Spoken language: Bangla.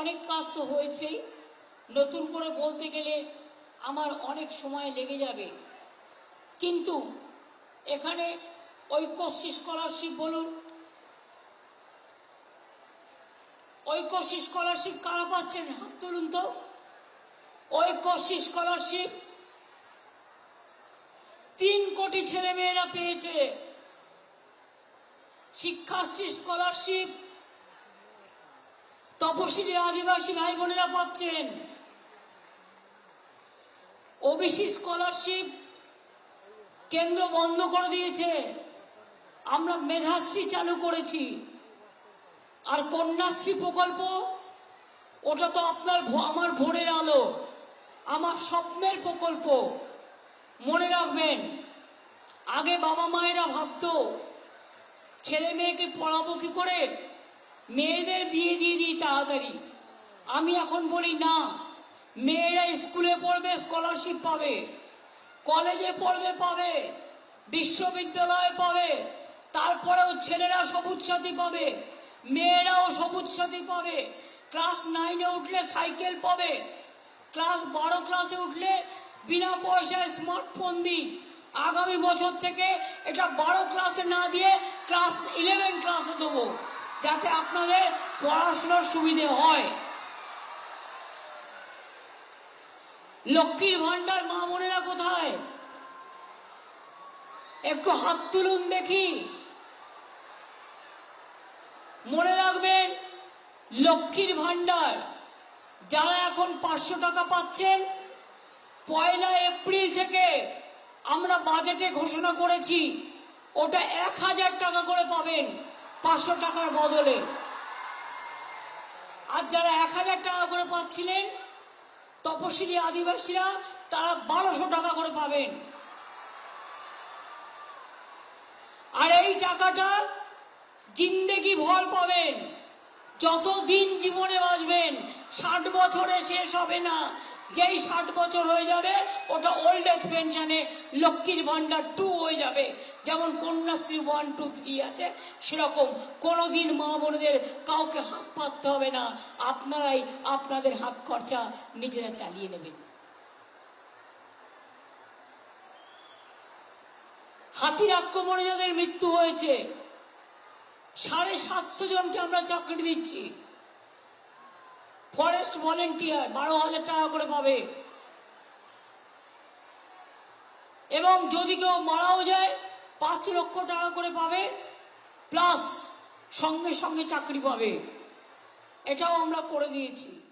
অনেক কাজ তো হয়েছেই। নতুন করে বলতে গেলে আমার অনেক সময় লেগে যাবে। কিন্তু এখানে ঐক্যশ্রী স্কলারশিপ বলুন ঐক্যশ্রী স্কলারশিপ কারা পাচ্ছেন? হাত তুলুন তো। ঐক্যশ্রী স্কলারশিপ তিন কোটি ছেলে মেয়েরা পেয়েছে। শিক্ষাশ্রী স্কলারশিপ তপশিলি আদিবাসী ভাই বোনেরা পাচ্ছেন। ওবিসি স্কলারশিপ কেন্দ্র বন্ধ করে দিয়েছে। আমরা মেধাশ্রী চালু করেছি। আর কন্যাশ্রী প্রকল্প, ওটা তো আপনার আমার ভোরের আলো। আমার স্বপ্নের প্রকল্প। মনে রাখবেন, আগে বাবা মায়েরা ভাবতো, ছেলে মেয়েকে পড়াবো কি করে? মেয়েদের বিয়ে দিয়ে দিই তাড়াতাড়ি। আমি এখন বলি, না, মেয়েরা স্কুলে পড়বে স্কলারশিপ পাবে কলেজে পড়বে, পাবে, বিশ্ববিদ্যালয়ে পাবে, তারপরেও ছেলেরা সবুজ সাথী পাবে, মেয়েরাও সবুজ সাথী পাবে ক্লাস নাইনে উঠলে সাইকেল পাবে ক্লাস বারো ক্লাসে উঠলে বিনা পয়সায় স্মার্টফোন দিই। আগামী বছর থেকে এটা বারো ক্লাসে না দিয়ে ক্লাস ইলেভেন ক্লাসে দেবো। যাতে আপনাদের পড়াশোনার সুবিধে হয়। লক্ষ্মীর ভান্ডার মা বোনেরা কোথায়? একটু হাত তুলুন দেখি। মনে রাখবেন, লক্ষ্মীর ভান্ডার যারা এখন পাঁচশো টাকা পাচ্ছেন, পয়লা এপ্রিল থেকে আমরা বাজেটে ঘোষণা করেছি, ওটা এক হাজার টাকা করে পাবেন। পাঁচশো টাকার বদলে আর যারা এক হাজার টাকা করে পাচ্ছিলেন, তপশিলি আদিবাসীরা, তারা বারোশো টাকা করে পাবেন। আর এই টাকাটা জিন্দেগি ভর পাবেন। যতদিন জীবনে বাঁচবেন, ষাট বছরে শেষ হবে না। যেই ষাট বছর হয়ে যাবে, ওটা ওল্ড এজ পেনশনে লক্ষ্মীর ভান্ডার টু হয়ে যাবে। যেমন কন্যাশ্রী ওয়ান টু থ্রি আছে, সেরকম কোনোদিন মা বোনদের কাউকে হাত পাততে হবে না। আপনারাই আপনাদের হাত খরচা নিজেরা চালিয়ে নেবেন। হাতির আক্রমণে যাদের মৃত্যু হয়েছে, সাড়ে সাতশো জনকে আমরা চাকরি দিচ্ছি। ফরেস্ট ভলেন্টিয়ার, বারো হাজার টাকা করে পাবে। এবং যদি কেউ মারাও যায়, পাঁচ লক্ষ টাকা করে পাবে, প্লাস সঙ্গে সঙ্গে চাকরি পাবে। এটাও আমরা করে দিয়েছি।